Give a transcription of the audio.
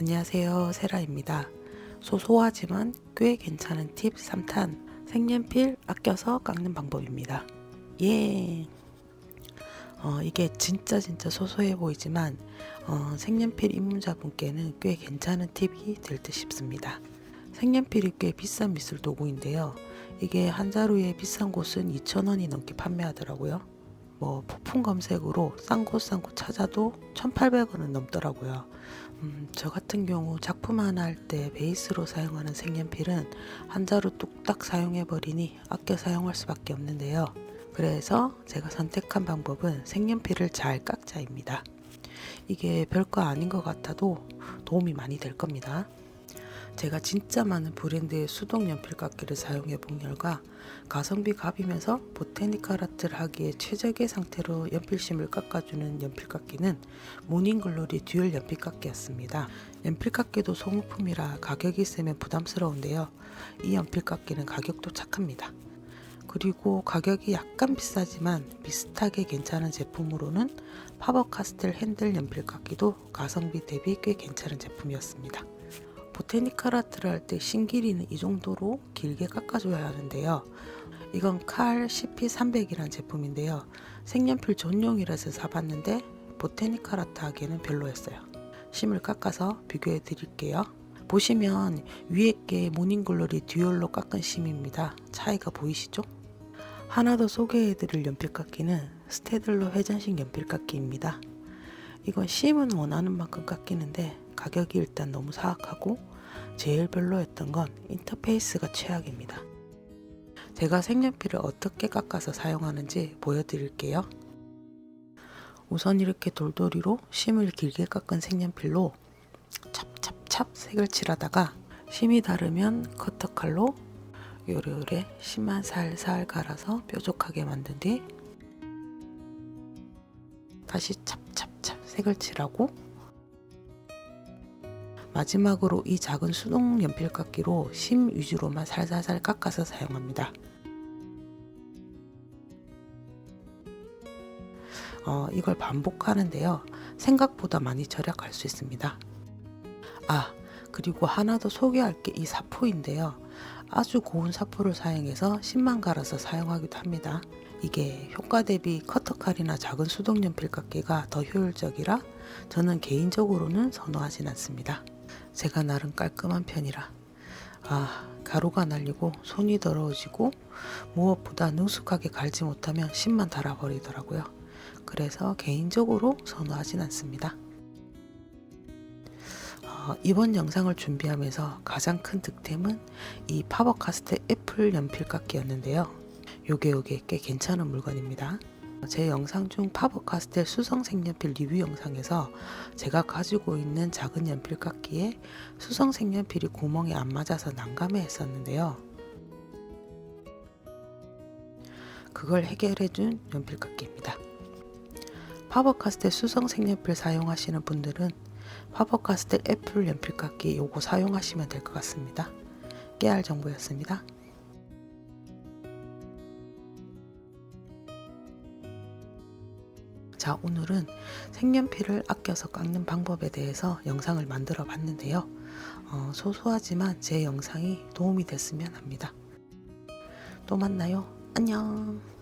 안녕하세요. 세라입니다. 소소하지만 꽤 괜찮은 팁 3탄. 색연필 아껴서 깎는 방법입니다. 예. 어, 이게 진짜 진짜 소소해 보이지만 어, 색연필 입문자분께는 꽤 괜찮은 팁이 될 듯 싶습니다. 색연필이 꽤 비싼 미술 도구인데요. 이게 한 자루에 비싼 곳은 2,000원이 넘게 판매하더라고요 뭐 폭풍 검색으로 싼 곳 싼 곳 찾아도 1,800원은 넘더라고요. 음, 저 같은 경우 작품 하나 할 때 베이스로 사용하는 색연필은 한 자루 뚝딱 사용해 버리니 아껴 사용할 수밖에 없는데요. 그래서 제가 선택한 방법은 색연필을 잘 깎자입니다. 이게 별거 아닌 것 같아도 도움이 많이 될 겁니다. 제가 진짜 많은 브랜드의 수동 연필 깎기를 사용해 본 결과 가성비 갑이면서 보테니컬 아트를 하기에 최적의 상태로 연필심을 깎아주는 연필 깎기는 모닝글로리 듀얼 연필 깎기였습니다. 연필 깎기도 소모품이라 가격이 세면 부담스러운데요. 이 연필 깎기는 가격도 착합니다. 그리고 가격이 약간 비싸지만 비슷하게 괜찮은 제품으로는 파버카스텔 핸들 연필 깎기도 가성비 대비 꽤 괜찮은 제품이었습니다. 보테니컬 아트를 할 때 신 길이는 이 정도로 길게 깎아줘야 하는데요. 이건 칼 CP300이라는 제품인데요. 색연필 전용이라서 사봤는데 보테니컬 아트 하기에는 별로였어요. 심을 깎아서 비교해 드릴게요. 보시면 위에 게 모닝글로리 듀얼로 깎은 심입니다. 차이가 보이시죠? 하나 더 소개해 드릴 연필 깎기는 스테들러 회전식 연필 깎기입니다. 이건 심은 원하는 만큼 깎이는데 가격이 일단 너무 사악하고 제일 별로였던 건 인터페이스가 최악입니다. 제가 색연필을 어떻게 깎아서 사용하는지 보여드릴게요. 우선 이렇게 돌돌이로 심을 길게 깎은 색연필로 찹찹찹 색을 칠하다가 심이 다르면 커터칼로 요래요래 심만 살살 갈아서 뾰족하게 만든 뒤 다시 찹찹찹 색을 칠하고 마지막으로 이 작은 수동 연필 깎기로 심 위주로만 살살살 깎아서 사용합니다. 어, 이걸 반복하는데요. 생각보다 많이 절약할 수 있습니다. 아, 그리고 하나 더 소개할 게 이 사포인데요. 아주 고운 사포를 사용해서 심만 갈아서 사용하기도 합니다. 이게 효과 대비 커터칼이나 작은 수동 연필 깎기가 더 효율적이라 저는 개인적으로는 선호하진 않습니다. 제가 나름 깔끔한 편이라 아 가루가 날리고 손이 더러워지고 무엇보다 능숙하게 갈지 못하면 심만 달아버리더라고요. 그래서 개인적으로 선호하진 않습니다. 어, 이번 영상을 준비하면서 가장 큰 득템은 이 파버카스텔 애플 연필 깎기였는데요. 요게 요게 꽤 괜찮은 물건입니다. 제 영상 중 파버 카스텔 수성 색연필 리뷰 영상에서 제가 가지고 있는 작은 연필 깎기에 수성 색연필이 구멍에 안 맞아서 난감해 했었는데요. 그걸 해결해 준 연필 깎기입니다. 파버 카스텔 수성 색연필 사용하시는 분들은 파버 카스텔 애플 연필 깎기 요거 사용하시면 될 것 같습니다. 깨알 정보였습니다. 자, 오늘은 색연필을 아껴서 깎는 방법에 대해서 영상을 만들어 봤는데요. 어, 소소하지만 제 영상이 도움이 됐으면 합니다. 또 만나요. 안녕.